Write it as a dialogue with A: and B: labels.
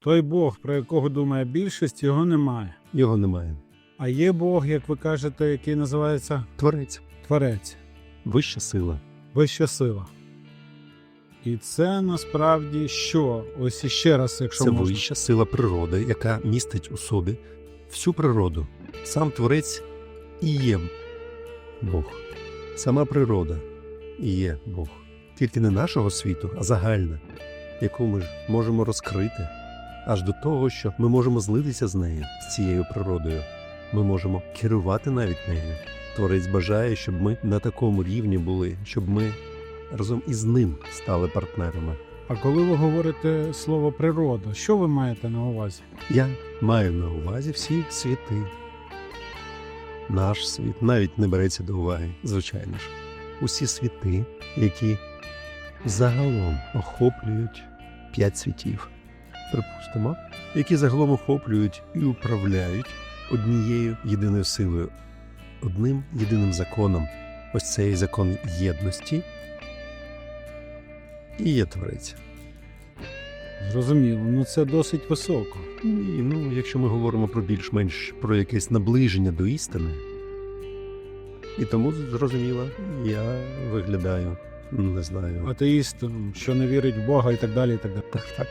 A: Той Бог, про якого думає більшість, його немає.
B: Його немає.
A: А є Бог, як ви кажете, який називається
B: Творець,
A: Творець,
B: вища сила.
A: вища сила. І це насправді що? Ось іще раз, якщо
B: Це
A: можна.
B: вища сила природи, яка містить у собі всю природу. Сам творець і є Бог. Сама природа і є Бог. Тільки не нашого світу, а загальна, яку ми ж можемо розкрити аж до того, що ми можемо злитися з нею, з цією природою. Ми можемо керувати навіть нею. Творець бажає, щоб ми на такому рівні були, щоб ми разом із ним стали партнерами.
A: А коли ви говорите слово природа, що ви маєте на увазі?
B: Я маю на увазі всі світи. Наш світ навіть не береться до уваги, звичайно ж. Усі світи, які загалом охоплюють п'ять світів, припустимо, які загалом охоплюють і управляють однією єдиною силою, одним єдиним законом. Ось цей закон єдності і є творець.
A: Зрозуміло, ну це досить високо.
B: Ні, ну, якщо ми говоримо про більш-менш про якесь наближення до істини, і тому зрозуміло, я виглядаю, не знаю.
A: Атеїст, що не вірить в Бога і так далі. і так далі.
B: Так, так.